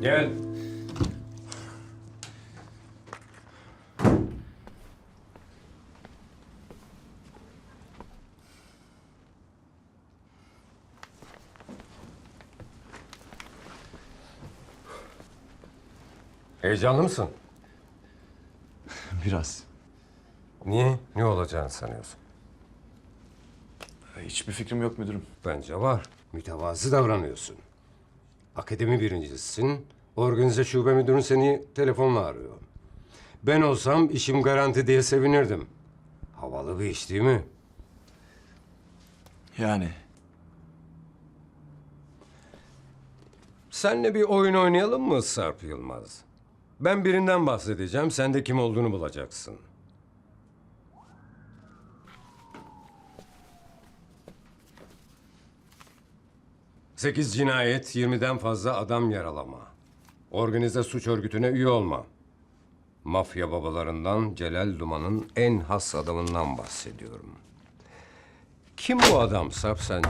Gel. Heyecanlı mısın? Biraz. Niye? Ne olacağını sanıyorsun? Hiçbir fikrim yok müdürüm. Bence var. Mütevazı davranıyorsun. Akademi birincisisin. Organize şube müdürün seni telefonla arıyor. Ben olsam işim garanti diye sevinirdim. Havalı bir iş değil mi? Yani. Senle bir oyun oynayalım mı Sarp Yılmaz? Ben birinden bahsedeceğim, sen de kim olduğunu bulacaksın. Sekiz cinayet, 20'den fazla adam yaralama. Organize suç örgütüne üye olma. Mafya babalarından Celal Duman'ın en has adamından bahsediyorum. Kim bu adam Sarp sence?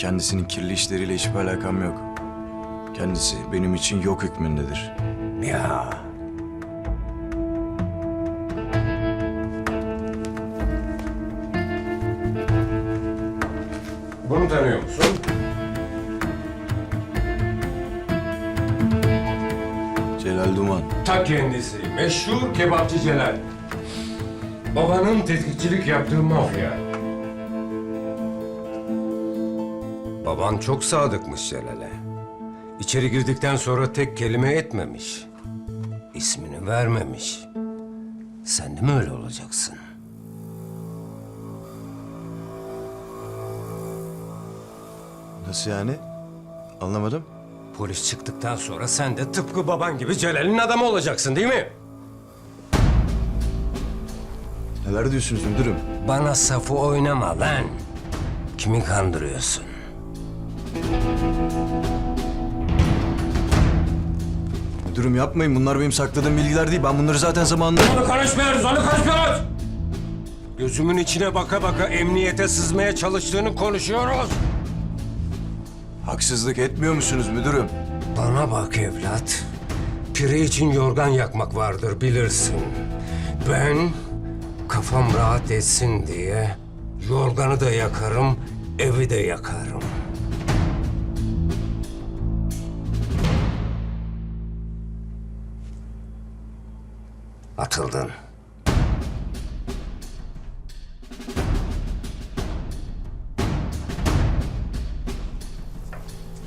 Kendisinin kirli işleriyle hiçbir alakam yok. Kendisi benim için yok hükmündedir. Ya. Bunu tanıyor musun? Celal Duman. Ta kendisi. Meşhur kebapçı Celal. Babanın tetkikçilik yaptığı mafya. Baban çok sadıkmış Celal'e. İçeri girdikten sonra tek kelime etmemiş. İsmini vermemiş. Sen de mi öyle olacaksın? Nasıl yani? Anlamadım. Polis çıktıktan sonra sen de tıpkı baban gibi Celal'in adamı olacaksın değil mi? Neler diyorsunuz müdürüm? Bana safı oynama lan. Kimi kandırıyorsun? Müdürüm yapmayın. Bunlar benim sakladığım bilgiler değil. Ben bunları zaten zamanında... Onu konuşmuyoruz, onu konuşmuyoruz. Gözümün içine baka baka emniyete sızmaya çalıştığını konuşuyoruz. Haksızlık etmiyor musunuz müdürüm? Bana bak evlat. Pire için yorgan yakmak vardır bilirsin. Ben kafam rahat etsin diye yorganı da yakarım, evi de yakarım. Atıldın.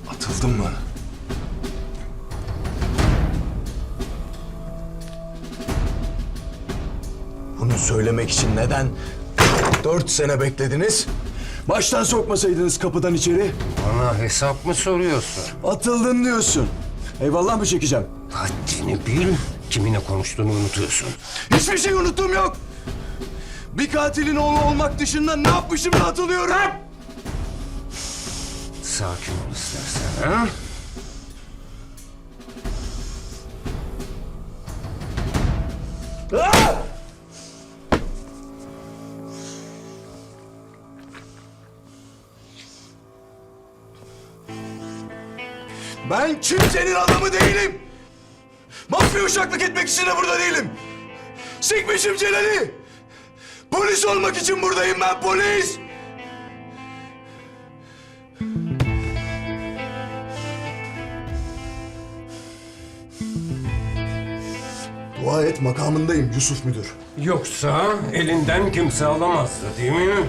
Atıldım mı? Bunu söylemek için neden dört sene beklediniz? Baştan sokmasaydınız kapıdan içeri. Bana hesap mı soruyorsun? Atıldın diyorsun. Eyvallah mı çekeceğim? Haddini bil, kiminle konuştuğunu unutuyorsun. Hiçbir şey unuttuğum yok. Bir katilin oğlu olmak dışında ne yapmışım da atılıyorum. Sakin ol istersen ha? Ah! Ben kimsenin adamı değilim. Mafya uşaklık etmek için de burada değilim. Sikmişim Celal'i. Polis olmak için buradayım ben polis. Dua et makamındayım Yusuf Müdür. Yoksa elinden kimse alamazdı değil mi?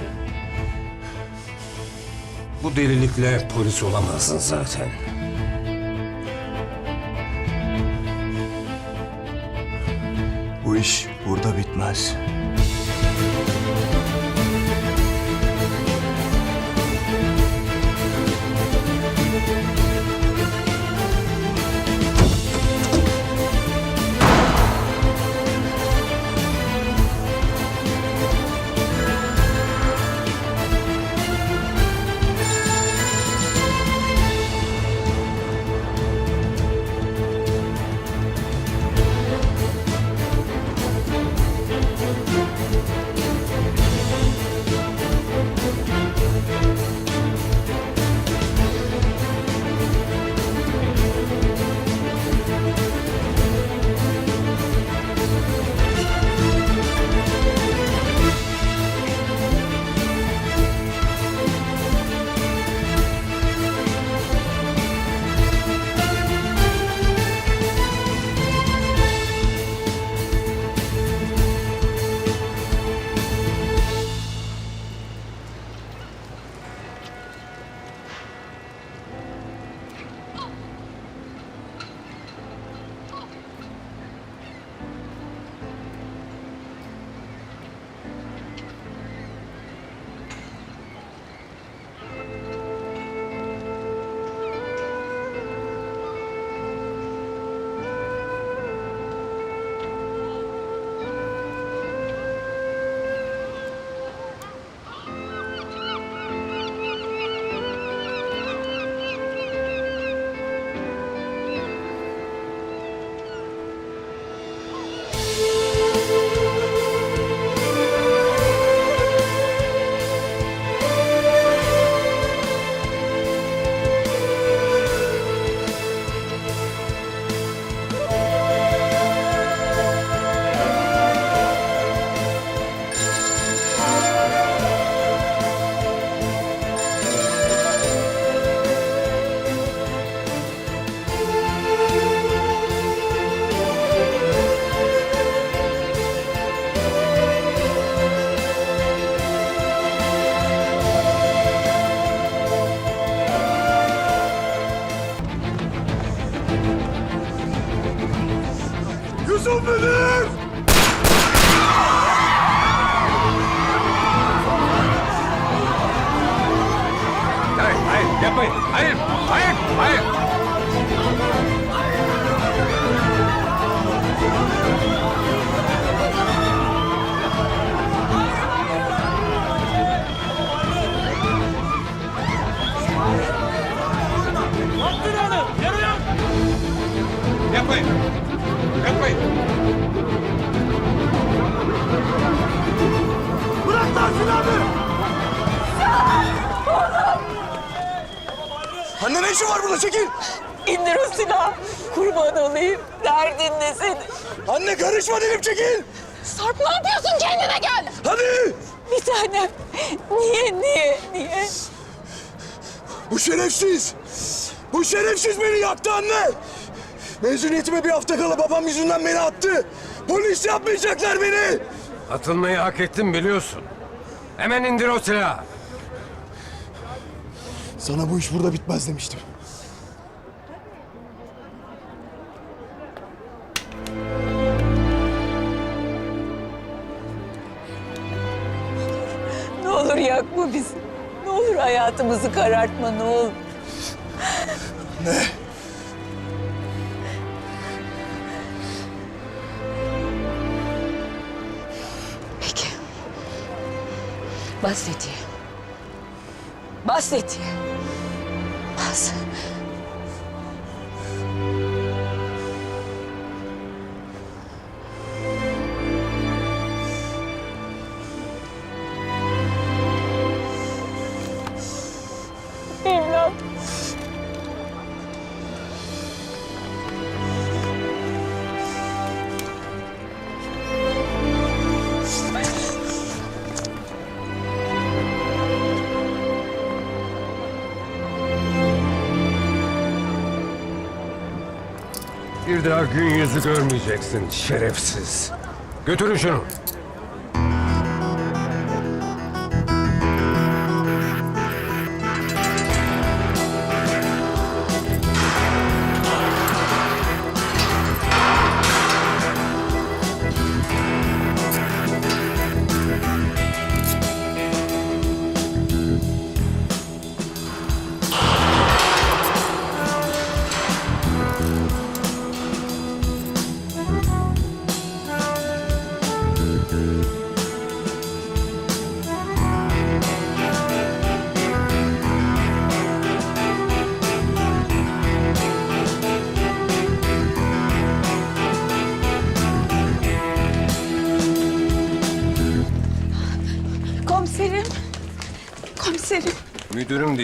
Bu delilikle polis olamazdın zaten. Bu iş burada bitmez. souvenir Anne ne işin var burada çekil. İndir o silahı. Kurban olayım. Derdin ne senin? Anne karışma dedim çekil. Sarp ne yapıyorsun? Kendine gel. Hadi. Bir tanem. Niye, niye, niye? Bu şerefsiz. Bu şerefsiz beni yaktı anne. Mezuniyetime bir hafta kala babam yüzünden beni attı. Polis yapmayacaklar beni. Atılmayı hak ettin biliyorsun. Hemen indir o silahı. Sana bu iş burada bitmez demiştim. Ne olur yakma bizi. Ne olur hayatımızı karartma ne olur. Ne? Peki. Bas tetiğe. Yes. Daha gün yüzü görmeyeceksin şerefsiz. Götürün şunu.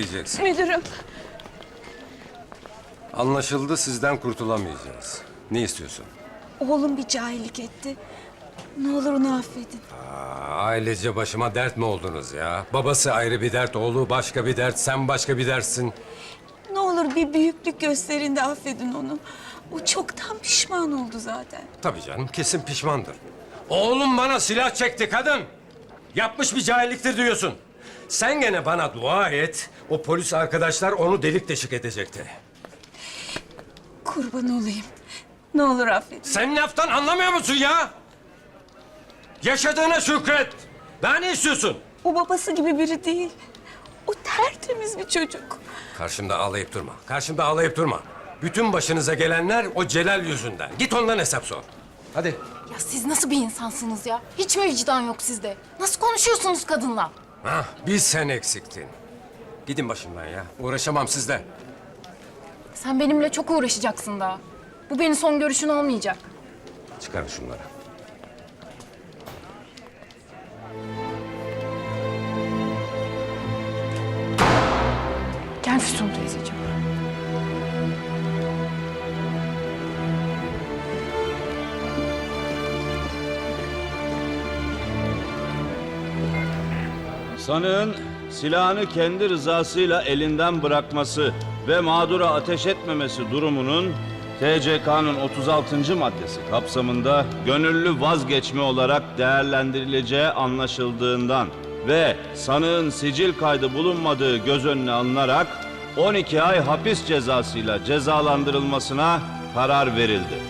Diyeceksin. Müdürüm. Anlaşıldı sizden kurtulamayacağız. Ne istiyorsun? Oğlum bir cahillik etti. Ne olur onu affedin. Aa, ailece başıma dert mi oldunuz ya? Babası ayrı bir dert, oğlu başka bir dert, sen başka bir dersin. Ne olur bir büyüklük gösterin de affedin onu. O çoktan pişman oldu zaten. Tabii canım, kesin pişmandır. Oğlum bana silah çekti kadın. Yapmış bir cahilliktir diyorsun. Sen gene bana dua et. O polis arkadaşlar onu delik deşik edecekti. Kurban olayım. Ne olur affedin. Sen laftan anlamıyor musun ya? Yaşadığına şükret. Daha ne istiyorsun? O babası gibi biri değil. O tertemiz bir çocuk. Karşımda ağlayıp durma. Karşımda ağlayıp durma. Bütün başınıza gelenler o Celal yüzünden. Git ondan hesap sor. Hadi. Ya siz nasıl bir insansınız ya? Hiç mi vicdan yok sizde? Nasıl konuşuyorsunuz kadınla? Hah, bir sen eksiktin. Gidin başımdan ya. Uğraşamam sizle. Sen benimle çok uğraşacaksın daha. Bu benim son görüşün olmayacak. Çıkarın şunları. Gel Füsun Sanığın silahını kendi rızasıyla elinden bırakması ve mağdura ateş etmemesi durumunun TCK'nın 36. maddesi kapsamında gönüllü vazgeçme olarak değerlendirileceği anlaşıldığından ve sanığın sicil kaydı bulunmadığı göz önüne alınarak 12 ay hapis cezasıyla cezalandırılmasına karar verildi.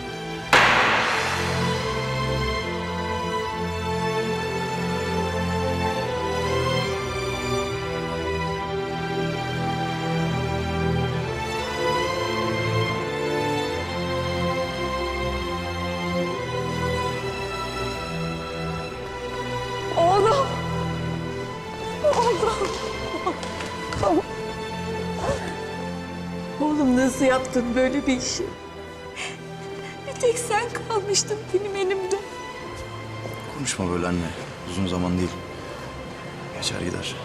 Yaptın böyle bir işi? Bir tek sen kalmıştın benim elimde. Konuşma böyle anne. Uzun zaman değil. Geçer gider.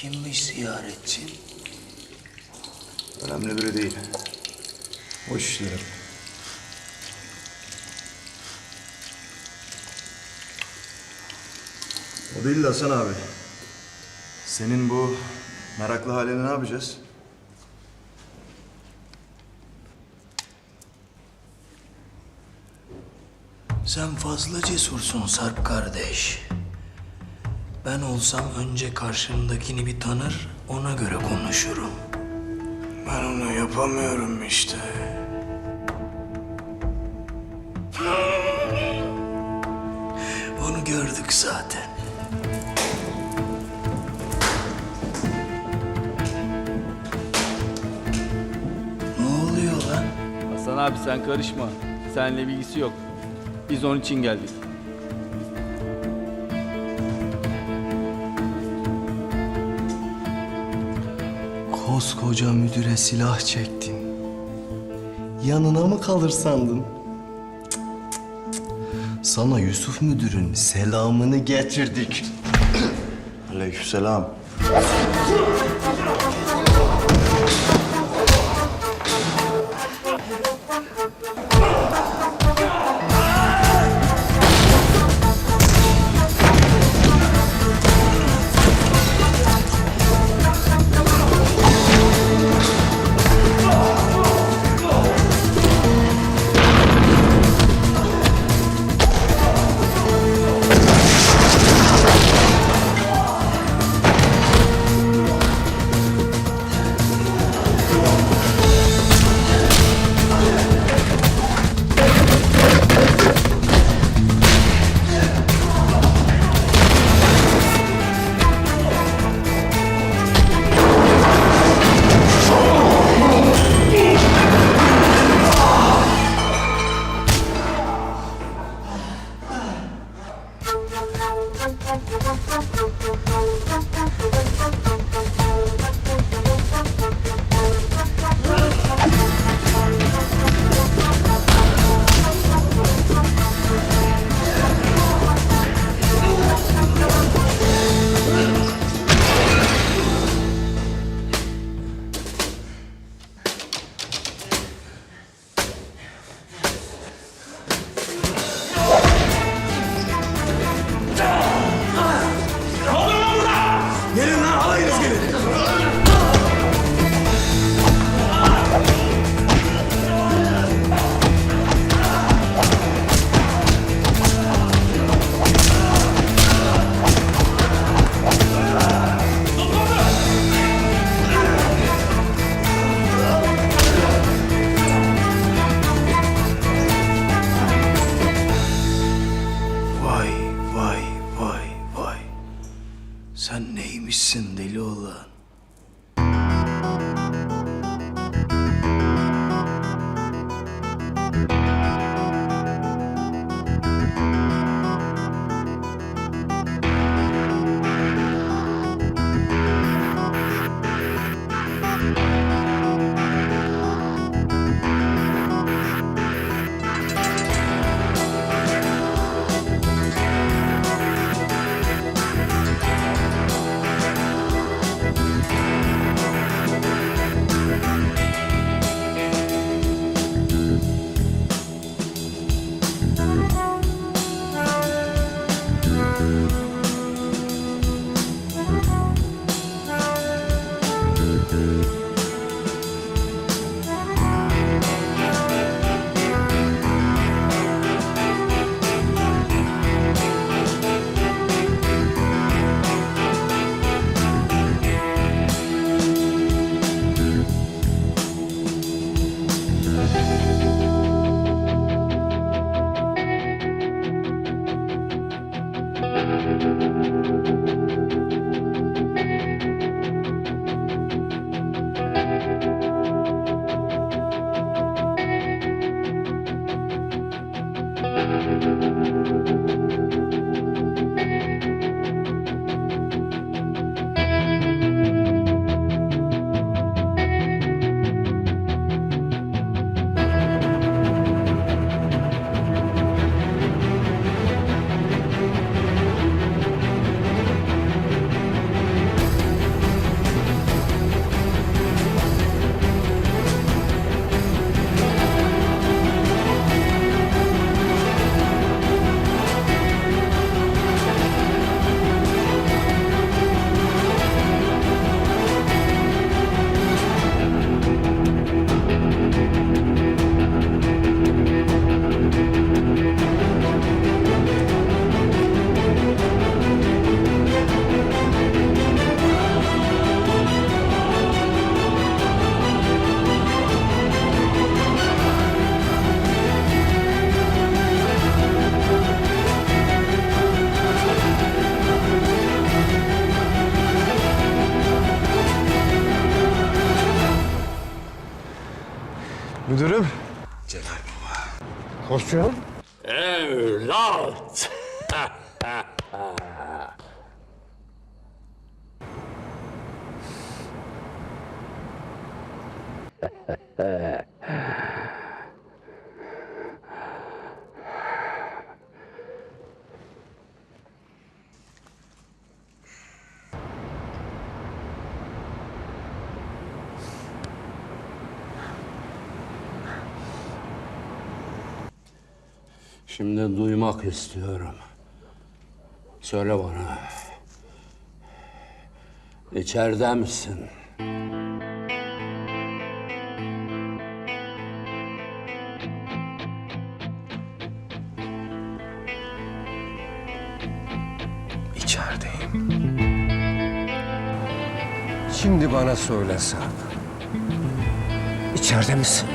Kimmiş ziyaretçi? Önemli biri değil. Boş işlerim. O değil de Hasan abi. Senin bu meraklı halini ne yapacağız? Sen fazla cesursun Sarp kardeş. Ben olsam önce karşımdakini bir tanır, ona göre konuşurum. Ben onu yapamıyorum işte. Onu gördük zaten. Ne oluyor lan? Hasan abi sen karışma. Seninle bilgisi yok. Biz onun için geldik. Koskoca müdüre silah çektin. Yanına mı kalır sandın? Sana Yusuf müdürün selamını getirdik. Aleykümselam. Şimdi duymak istiyorum. Söyle bana. İçeride misin? İçerideyim. Şimdi bana söyle Sarp. İçeride misin?